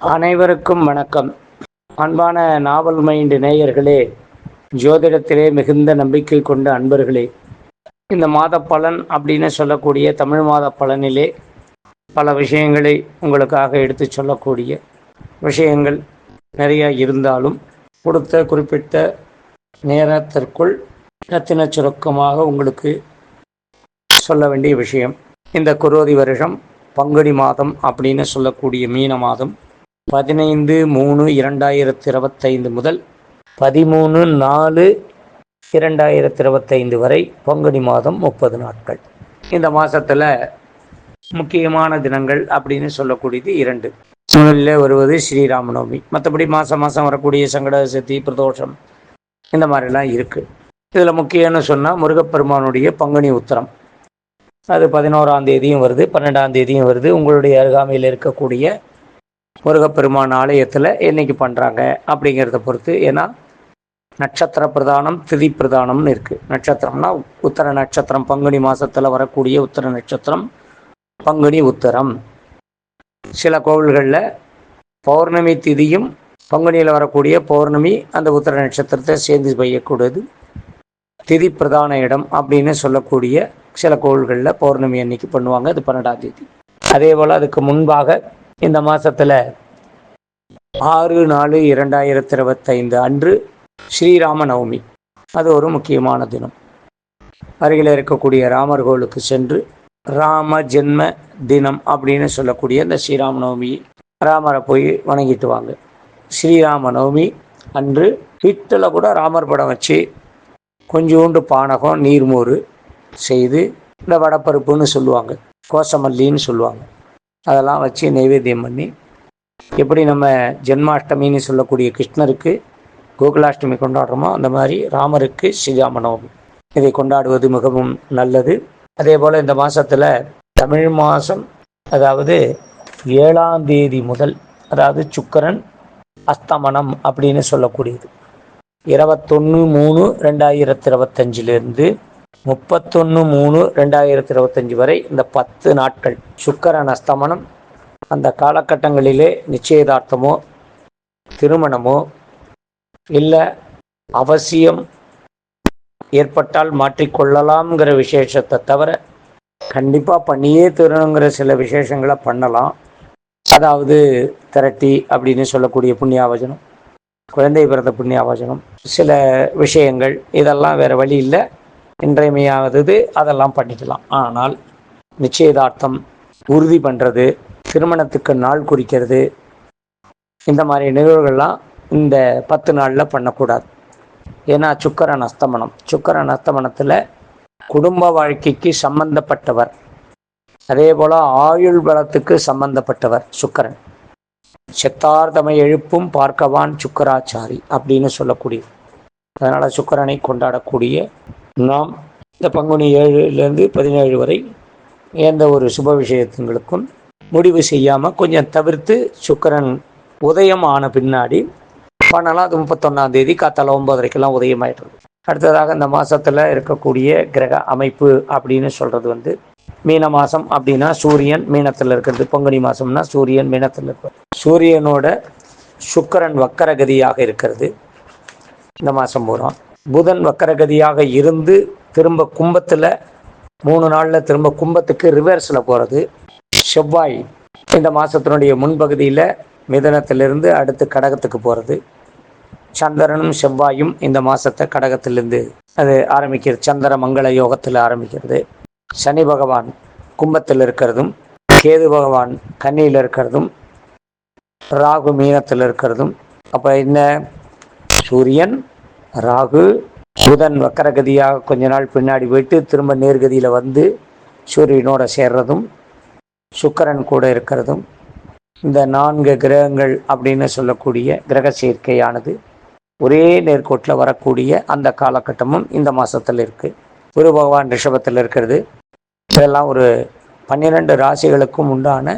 அனைவருக்கும் வணக்கம். அன்பான நாவல் மைண்ட் நேயர்களே ஜோதிடத்திலே மிகுந்த நம்பிக்கை கொண்ட அன்பர்களே இந்த மாத பலன் அப்படின்னு சொல்லக்கூடிய தமிழ் மாத பலனிலே பல விஷயங்களை உங்களுக்காக எடுத்து சொல்லக்கூடிய விஷயங்கள் நிறையா இருந்தாலும் கொடுத்த குறிப்பிட்ட நேரத்திற்குள் ரத்தின சுருக்கமாக உங்களுக்கு சொல்ல வேண்டிய விஷயம் இந்த குரோதி வருஷம் பங்குனி மாதம் அப்படின்னு சொல்லக்கூடிய மீன மாதம். பதினைந்து மூணு இரண்டாயிரத்தி இருபத்தைந்து முதல் பதிமூணு நாலு இரண்டாயிரத்தி இருபத்தைந்து வரை பங்குனி மாதம் முப்பது நாட்கள். இந்த மாதத்தில் முக்கியமான தினங்கள் அப்படின்னு சொல்லக்கூடியது இரண்டு. முதலில் வருவது ஸ்ரீராமநவமி. மற்றபடி மாதம் மாதம் வரக்கூடிய சங்கட சதி பிரதோஷம் இந்த மாதிரிலாம் இருக்குது இதில் முக்கியம்னு சொன்னால் முருகப்பெருமானுடைய பங்குனி உத்தரம். அது பதினோராம் தேதியும் வருது பன்னெண்டாம் தேதியும் வருது. உங்களுடைய அருகாமையில் இருக்கக்கூடிய முருகப்பெருமான் ஆலயத்தில் என்னைக்கு பண்ணுறாங்க அப்படிங்கிறத பொறுத்து ஏன்னா நட்சத்திர பிரதானம் திதி பிரதானம்னு இருக்குது நட்சத்திரம்னா உத்தர நட்சத்திரம் பங்குனி மாதத்தில் வரக்கூடிய உத்தர நட்சத்திரம் பங்குனி உத்தரம். சில கோவில்களில் பௌர்ணமி திதியும் பங்குனியில் வரக்கூடிய பௌர்ணமி அந்த உத்தர நட்சத்திரத்தை சேர்ந்து பெய்யக்கூடியது. திதி பிரதான இடம் அப்படின்னு சொல்லக்கூடிய சில கோவில்களில் பௌர்ணமி அன்னைக்கு பண்ணுவாங்க அது பன்னெண்டாம் தேதி. அதே போல் அதுக்கு முன்பாக இந்த மாதத்தில் ஆறு நாலு இரண்டாயிரத்தி இருபத்தைந்து அன்று ஸ்ரீராம நவமி அது ஒரு முக்கியமான தினம். அருகில் இருக்கக்கூடிய ராமர் கோவிலுக்கு சென்று ராம ஜென்ம தினம் அப்படின்னு சொல்லக்கூடிய இந்த ஸ்ரீராம நவமி ராமரை போய் வணங்கிட்டு வாங்க. ஸ்ரீராம நவமி அன்று வீட்டில் கூட ராமர் படம் வச்சு கொஞ்சோண்டு பானகம் நீர்மோறு செய்து இந்த வடப்பருப்புன்னு சொல்லுவாங்க கோசமல்லின்னு சொல்லுவாங்க. அதெல்லாம் வச்சு நைவேத்தியம் பண்ணி எப்படி நம்ம ஜென்மாஷ்டமின்னு சொல்லக்கூடிய கிருஷ்ணருக்கு கோகுலாஷ்டமி கொண்டாடுறோமோ அந்த மாதிரி ராமருக்கு ஸ்ரீராம நவமி இதை கொண்டாடுவது மிகவும் நல்லது. அதே போல் இந்த மாதத்தில் தமிழ் மாதம் அதாவது ஏழாம் தேதி முதல் அதாவது சுக்கரன் அஸ்தமனம் அப்படின்னு சொல்லக்கூடியது. இருபத்தொன்று மூணு ரெண்டாயிரத்தி இருபத்தஞ்சிலிருந்து முப்பத்தொன்று மூணு ரெண்டாயிரத்தி இருபத்தஞ்சி வரை இந்த பத்து நாட்கள் சுக்கரன் அஸ்தமனம் அந்த காலகட்டங்களிலே நிச்சயதார்த்தமோ திருமணமோ இல்லை அவசியம் ஏற்பட்டால் மாற்றிக்கொள்ளலாம்ங்கிற விசேஷத்தை தவிர கண்டிப்பாக பண்ணியே தரணுங்கிற சில விசேஷங்களை பண்ணலாம். அதாவது திரட்டி அப்படின்னு சொல்லக்கூடிய புண்ணியாவச்சனம் குழந்தை பிறந்த புண்ணியாவச்சனம் சில விஷயங்கள் இதெல்லாம் வேறு வழி இல்லை. இன்றைமையாவது அதெல்லாம் பண்ணிக்கலாம். ஆனால் நிச்சயதார்த்தம் உறுதி பண்ணுறது திருமணத்துக்கு நாள் குறிக்கிறது இந்த மாதிரி நிகழ்வுகள்லாம் இந்த பத்து நாளில் பண்ணக்கூடாது. ஏன்னா சுக்கரன் அஸ்தமனம். சுக்கரன் அஸ்தமனத்தில் குடும்ப வாழ்க்கைக்கு சம்பந்தப்பட்டவர். அதே போல் ஆயுள் பலத்துக்கு சம்பந்தப்பட்டவர் சுக்கரன். செத்தார்தமை எழுப்பும் பார்க்கவான் சுக்கராச்சாரி அப்படின்னு சொல்லக்கூடிய அதனால் சுக்கரனை கொண்டாடக்கூடிய நாம் இந்த பங்குனி ஏழுலேருந்து பதினேழு வரை எந்த ஒரு சுப விஷயத்துங்களுக்கும் முடிவு செய்யாமல் கொஞ்சம் தவிர்த்து சுக்கரன் உதயம் ஆன பின்னாடி பண்ணலாம் அது முப்பத்தொன்னாம் தேதி காத்தால ஒன்பதரைக்கெல்லாம் உதயம் ஆயிடுறது அடுத்ததாக இந்த மாதத்தில் இருக்கக்கூடிய கிரக அமைப்பு அப்படின்னு சொல்கிறது வந்து மீன மாதம் அப்படின்னா சூரியன் மீனத்தில் இருக்கிறது. பங்குனி மாதம்னா சூரியன் மீனத்தில் இருக்கிறது சூரியனோட சுக்கரன் வக்கரகதியாக இருக்கிறது. இந்த மாதம் பூரா. புதன் வக்கரகதியாக இருந்து திரும்ப கும்பத்தில் மூணு நாளில் திரும்ப கும்பத்துக்கு ரிவர்ஸில் போகிறது செவ்வாய் இந்த மாதத்தினுடைய முன்பகுதியில் மிதனத்திலிருந்து அடுத்து கடகத்துக்கு போகிறது சந்திரனும் செவ்வாயும் இந்த மாதத்தை கடகத்திலிருந்து அது ஆரம்பிக்கிறது சந்திர மங்கள யோகத்தில் ஆரம்பிக்கிறது. சனி பகவான் கும்பத்தில் இருக்கிறதும் கேது பகவான் கன்னியில் இருக்கிறதும் ராகு மீனத்தில் இருக்கிறதும் அப்போ என்ன? சூரியன் ராகு புதன் வக்கரகதியாக கொஞ்ச நாள் பின்னாடி போயிட்டு திரும்ப நேர்கதியில் வந்து சூரியனோட சேர்றதும் சுக்கரன் கூட இருக்கிறதும் இந்த நான்கு கிரகங்கள் அப்படின்னு சொல்லக்கூடிய கிரக சேர்க்கையானது ஒரே நேர்கோட்டில் வரக்கூடிய அந்த காலகட்டமும் இந்த மாதத்தில் இருக்குது குரு பகவான் ரிஷபத்தில் இருக்கிறது. இதெல்லாம் ஒரு பன்னிரெண்டு ராசிகளுக்கும் உண்டான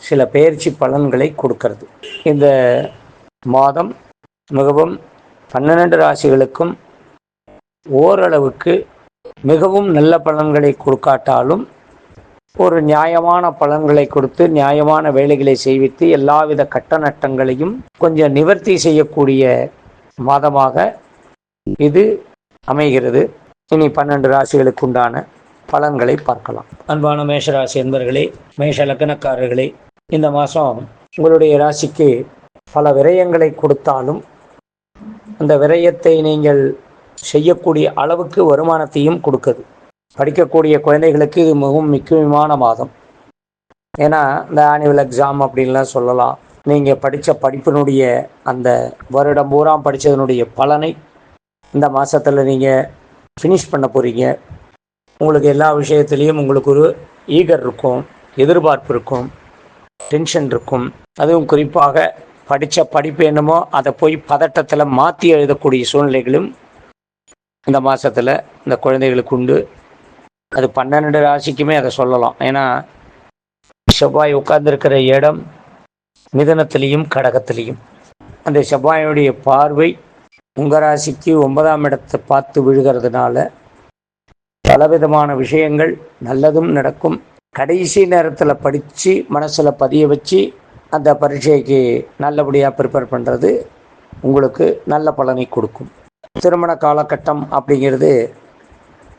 சில பயிற்சி பலன்களை கொடுக்கறது. இந்த மாதம் மிகவும் பன்னிரெண்டு ராசிகளுக்கும் ஓரளவுக்கு மிகவும் நல்ல பலன்களை கொடுக்காட்டாலும் ஒரு நியாயமான பலன்களை கொடுத்து நியாயமான வேலைகளை செய்வித்து எல்லாவித கட்ட நட்டங்களையும் கொஞ்சம் நிவர்த்தி செய்யக்கூடிய மாதமாக இது அமைகிறது. இனி பன்னெண்டு ராசிகளுக்கு உண்டான பலன்களை பார்க்கலாம். அன்பான மேஷராசி என்பர்களே மேஷ லக்னக்காரர்களே இந்த மாதம் உங்களுடைய ராசிக்கு பல விரயங்களை கொடுத்தாலும் அந்த விரயத்தை நீங்கள் செய்யக்கூடிய அளவுக்கு வருமானத்தையும் கொடுக்குது. படிக்கக்கூடிய குழந்தைகளுக்கு இது மிகவும் முக்கியமான மாதம். ஏன்னா இந்த ஆனுவல் எக்ஸாம் அப்படின்லாம் சொல்லலாம். நீங்கள் படித்த படிப்பினுடைய அந்த வருடம் பூரா படித்ததனுடைய பலனை இந்த மாதத்தில் நீங்கள் ஃபினிஷ் பண்ண போகிறீங்க உங்களுக்கு எல்லா விஷயத்துலேயும் உங்களுக்கு ஒரு ஈகர் இருக்கும் எதிர்பார்ப்பு இருக்கும் டென்ஷன் இருக்கும். அதுவும் குறிப்பாக படித்த படிப்பு என்னமோ அதை போய் பதட்டத்தில் மாற்றி எழுதக்கூடிய சூழ்நிலைகளும் இந்த மாதத்தில் இந்த குழந்தைகளுக்கு உண்டு. அது பன்னெண்டு ராசிக்குமே அதை சொல்லலாம். ஏன்னா செவ்வாய் உட்கார்ந்துருக்கிற இடம் மிதனத்திலையும் கடகத்திலையும். அந்த செவ்வாயுடைய பார்வை உங்கள் ராசிக்கு ஒன்பதாம் இடத்தை பார்த்து விழுகிறதுனால பலவிதமான விஷயங்கள் நல்லதும் நடக்கும். கடைசி நேரத்தில் படித்து மனசில் பதிய வச்சு அந்த பரீட்சைக்கு நல்லபடியாக ப்ரிப்பேர் பண்ணுறது உங்களுக்கு நல்ல பலனை கொடுக்கும். திருமண காலகட்டம் அப்படிங்கிறது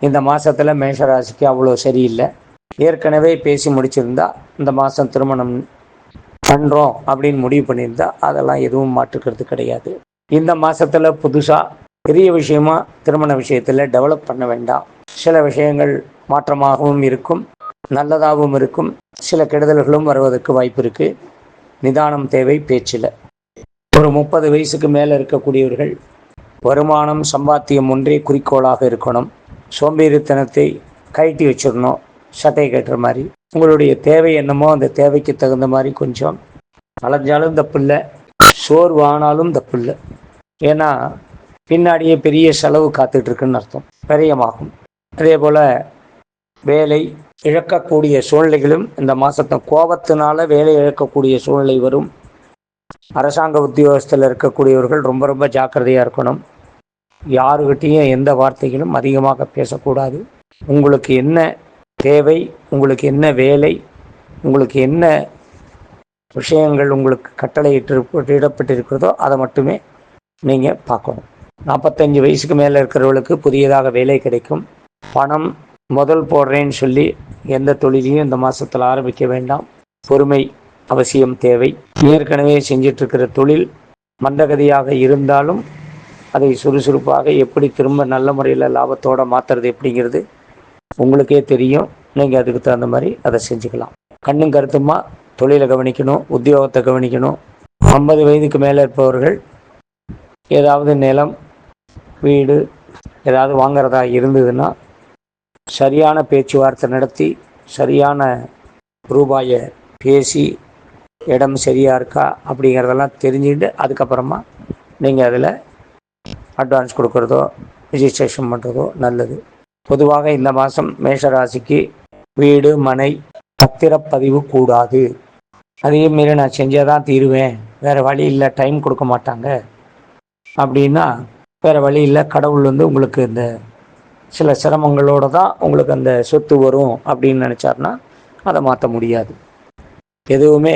இந்த மாதத்தில் மேஷராசிக்கு அவ்வளோ சரியில்லை. ஏற்கனவே பேசி முடிச்சிருந்தா இந்த மாதம் திருமணம் பண்ணுறோம் அப்படின்னு முடிவு பண்ணியிருந்தா அதெல்லாம் எதுவும் மாற்றுக்கிறது கிடையாது. இந்த மாதத்தில் புதுசாக பெரிய விஷயமா திருமண விஷயத்தில் டெவலப் பண்ண வேண்டாம். சில விஷயங்கள் மாற்றமாகவும் இருக்கும் நல்லதாகவும் இருக்கும். சில கெடுதல்களும் வருவதற்கு வாய்ப்பு இருக்குது நிதானம் தேவை பேச்சில். ஒரு முப்பது வயசுக்கு மேலே இருக்கக்கூடியவர்கள் வருமானம் சம்பாத்தியம் ஒன்றே குறிக்கோளாக இருக்கணும். சோம்பேறித்தனத்தை கழட்டி வச்சிடணும். சட்டை கட்டுற மாதிரி. உங்களுடைய தேவை என்னமோ அந்த தேவைக்கு தகுந்த மாதிரி கொஞ்சம் அலைஞ்சாலும் தப்பு இல்லை சோர்வானாலும் தப்பு இல்லை ஏன்னா பின்னாடியே பெரிய செலவு காத்துட்ருக்குன்னு அர்த்தம். விரயமாகும். அதே போல் வேலை இழக்கக்கூடிய சூழ்நிலைகளும் இந்த மாதத்தை கோபத்தினால வேலை இழக்கக்கூடிய சூழ்நிலை வரும். அரசாங்க உத்தியோகத்தில் இருக்கக்கூடியவர்கள் ரொம்ப ரொம்ப ஜாக்கிரதையாக இருக்கணும். யாருக்கிட்டேயும் எந்த வார்த்தைகளும் அதிகமாக பேசக்கூடாது. உங்களுக்கு என்ன தேவை உங்களுக்கு என்ன வேலை உங்களுக்கு என்ன விஷயங்கள் உங்களுக்கு கட்டளை இடப்பட்டிருக்கிறதோ அதை மட்டுமே நீங்கள் பார்க்கணும். நாற்பத்தஞ்சு வயசுக்கு மேலே இருக்கிறவர்களுக்கு புதியதாக வேலை கிடைக்கும். பணம் முதல் போடுறேன்னு சொல்லி எந்த தொழிலையும் இந்த மாதத்தில் ஆரம்பிக்க வேண்டாம். பொறுமை அவசியம் தேவை. ஏற்கனவே செஞ்சிட்ருக்கிற தொழில் மந்தகதியாக இருந்தாலும் அதை சுறுசுறுப்பாக எப்படி திரும்ப நல்ல முறையில் லாபத்தோடு மாற்றுறது எப்படிங்கிறது உங்களுக்கே தெரியும். நீங்கள் அதுக்கு தகுந்த மாதிரி அதை செஞ்சுக்கலாம். கண்ணும் கருத்துமா? தொழிலை கவனிக்கணும் உத்தியோகத்தை கவனிக்கணும். ஐம்பது வயதுக்கு மேலே இருப்பவர்கள் ஏதாவது நிலம் வீடு ஏதாவது வாங்கிறதா இருந்ததுன்னா சரியான பேச்சுவார்த்தை நடத்தி சரியான ரூபாயை பேசி இடம் சரியாக இருக்கா அப்படிங்கிறதெல்லாம் தெரிஞ்சுக்கிட்டு அதுக்கப்புறமா நீங்கள் அதில் அட்வான்ஸ் கொடுக்குறதோ ரிஜிஸ்ட்ரேஷன் பண்ணுறதோ நல்லது. பொதுவாக இந்த மாதம் மேஷராசிக்கு வீடு மனை பத்திரப்பதிவு கூடாது. அதையும் மீறி நான் செஞ்சால் தான் தீருவேன். வேறு வழி இல்லை டைம் கொடுக்க மாட்டாங்க. அப்படின்னா வேறு வழி இல்லை கடவுள் வந்து உங்களுக்கு இந்த சில சிரமங்களோடு தான் உங்களுக்கு அந்த சொத்து வரும் அப்படின்னு நினச்சாருன்னா அதை மாற்ற முடியாது. எதுவுமே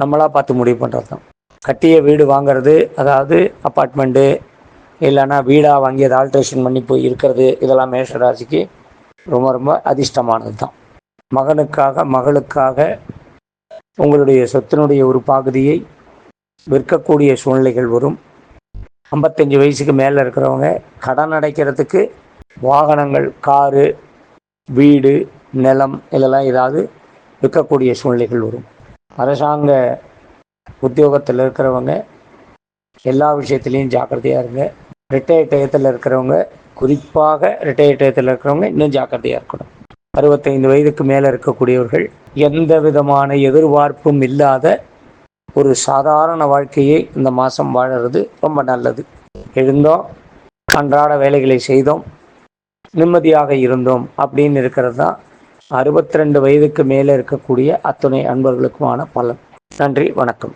நம்மளாக பார்த்து முடிவு பண்ணுறது தான். கட்டிய வீடு வாங்கிறது அதாவது அப்பார்ட்மெண்ட்டு இல்லைன்னா வீடாக வாங்கி அதை ஆல்ட்ரேஷன் பண்ணி போய் இருக்கிறது இதெல்லாம் மேஷராசிக்கு ரொம்ப ரொம்ப அதிர்ஷ்டமானது தான். மகனுக்காக மகளுக்காக உங்களுடைய சொத்தினுடைய ஒரு பகுதியை விற்கக்கூடிய சூழ்நிலைகள் வரும். ஐம்பத்தஞ்சு வயசுக்கு மேலே இருக்கிறவங்க கடன் அடைக்கிறதுக்கு வாகனங்கள் காரு வீடு நிலம் இதெல்லாம் ஏதாவது விற்கக்கூடிய சூழ்நிலைகள் வரும். அரசாங்க உத்தியோகத்தில் இருக்கிறவங்க எல்லா விஷயத்துலேயும் ஜாக்கிரதையாக இருங்க. ரிட்டையர் டயத்தில் இருக்கிறவங்க குறிப்பாக ரிட்டையர் டயத்தில் இருக்கிறவங்க இன்னும் ஜாக்கிரதையாக இருக்கணும். அறுபத்தைந்து வயதுக்கு மேலே இருக்கக்கூடியவர்கள் எந்த விதமான எதிர்பார்ப்பும் இல்லாத ஒரு சாதாரண வாழ்க்கையை இந்த மாதம் வாழறது ரொம்ப நல்லது. எழுந்தோம் அன்றாட வேலைகளை செய்தோம். நிம்மதியாக இருந்தோம் அப்படின்னு இருக்கிறது தான் அறுபத்தி ரெண்டு வயதுக்கு மேலே இருக்கக்கூடிய அத்துணை அன்பர்களுக்குமான பலன். நன்றி வணக்கம்.